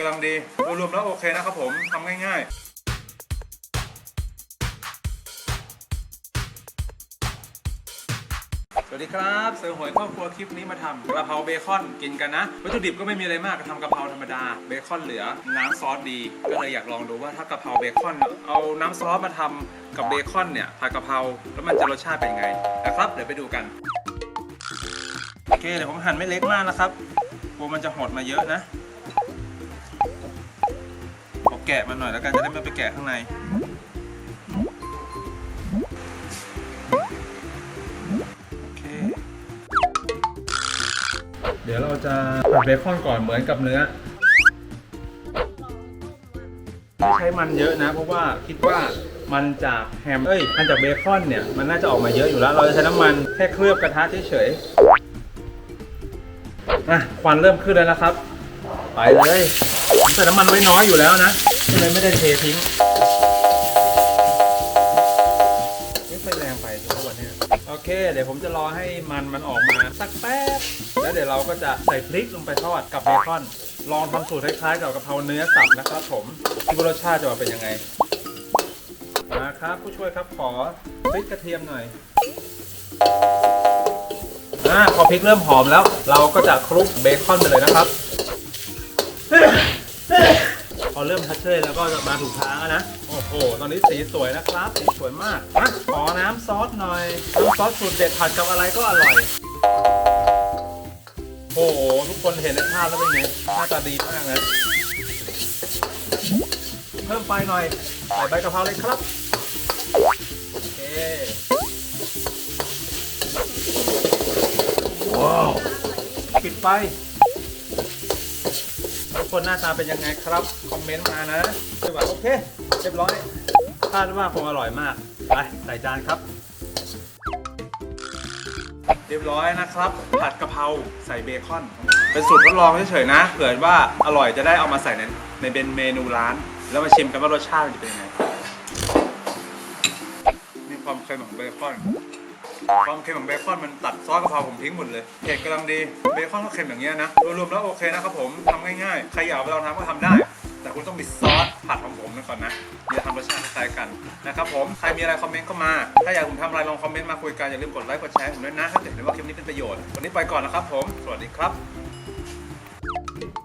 กำลังดีโดยรวมแล้วโอเคนะครับผมทำง่ายๆสวัสดีครับเซอร์หวยครอบครัวคลิปนี้มาทำกระเพราเบคอนกินกันนะวัตถุดิบก็ไม่มีอะไรมากทำกะเพราธรรมดาเบคอนเหลือน้ำซอสดี ก็เลยอยากลองดูว่าถ้ากะเพราเบคอน เอาน้ำซอสมาทำกับเบคอนเนี่ยผัดกะเพราแล้วมันจะรสชาติเป็นยังไงนะครับเดี๋ยวไปดูกันโอเคเดี๋ยวผมหั่นไม่เล็กมากนะครับกลัวมันจะหดมาเยอะนะ แกะมันหน่อยแล้วกันจะได้ไม่ไปแกะข้างใน โอเค เดี๋ยวเราจะผัดเบคอนก่อนเหมือนกับเนื้อไม่ใช้มันเยอะนะ เพราะว่าคิดว่ามันจากแฮม เอ้ย มันจากเบคอนเนี่ย มันน่าจะออกมาเยอะอยู่แล้ว เราจะใช้น้ำมันแค่เคลือบกระทะเฉยๆอะควันเริ่มขึ้นแล้วนะครับ ไปเลยใส่น้ำมันไว้น้อยอยู่แล้วนะ ก็เลยไม่ได้เททิ้งไม่ไฟแรงไปทุกวันนี้โอเค เดี๋ยวผมจะรอให้มันมันออกมาสักแป๊บ แล้วเดี๋ยวเราก็จะใส่พริกลงไปทอดกับเบคอน ลองทำสูตรคล้ายๆกับกะเพราเนื้อสับนะครับผมที่รสชาติจะออกเป็นยังไง มาครับผู้ช่วยครับขอพริกกระเทียมหน่อยอ่าพอพริกเริ่มหอมแล้ว เราก็จะคลุกเบคอนไปเลยนะครับ พ อเริ่มทัชเชยแล้วก็จะมาถูกทางแล้วนะ โอ้โห ตอนนี้สีสวยนะครับ สีสวยมากอะขอน้ำซอสหน่อยน้ำซอสสูตรเด็ดผัดกับอะไรก็อร่อย โอ้โห ทุกคนเห็นในภาพแล้วเป็นไงหน้าตาดีมากนะเพิ่มไฟหน่อย ใส่ใบกะเพราเลยครับ โอเค ว้าว ปิดไฟ คนหน้าตาเป็นยังไงครับ คอมเมนต์มานะคือแบบโอเค เรียบร้อยคาดว่าคงอร่อยมาก ไปใส่จานครับ เรียบร้อยนะครับ ผัดกะเพราใส่เบคอน เป็นสูตรทดลองเฉยๆนะ เผื่อว่าอร่อยจะได้เอามาใส่ในในเป็นเมนูร้าน แล้วมาชิมกันว่ารสชาติมันจะเป็นยังไงนี่ความเค็มของเบคอน ความเค็มของเบคอนมันตัดซอสกะเพราผมทิ้งหมดเลยเผ็ดกำลังดี เบคอนก็เค็มอย่างเงี้ยนะ รวมๆแล้วโอเคนะครับผมทำง่ายๆ ใครอยากไปลองทำก็ทำได้ แต่คุณต้องมีซอสผัดของผมนะก่อนนะจะทำรสชาติคล้ายกันนะครับผม ใครมีอะไรคอมเมนต์ก็มา ถ้าอยากผมทำอะไรลองคอมเมนต์มาคุยกัน อย่าลืมกดไลค์กดแชร์ผมด้วยนะ ถ้าเดเห็นว่าคลิปนี้เป็นประโยชน์ วันนี้ไปก่อนนะครับผม สวัสดีครับ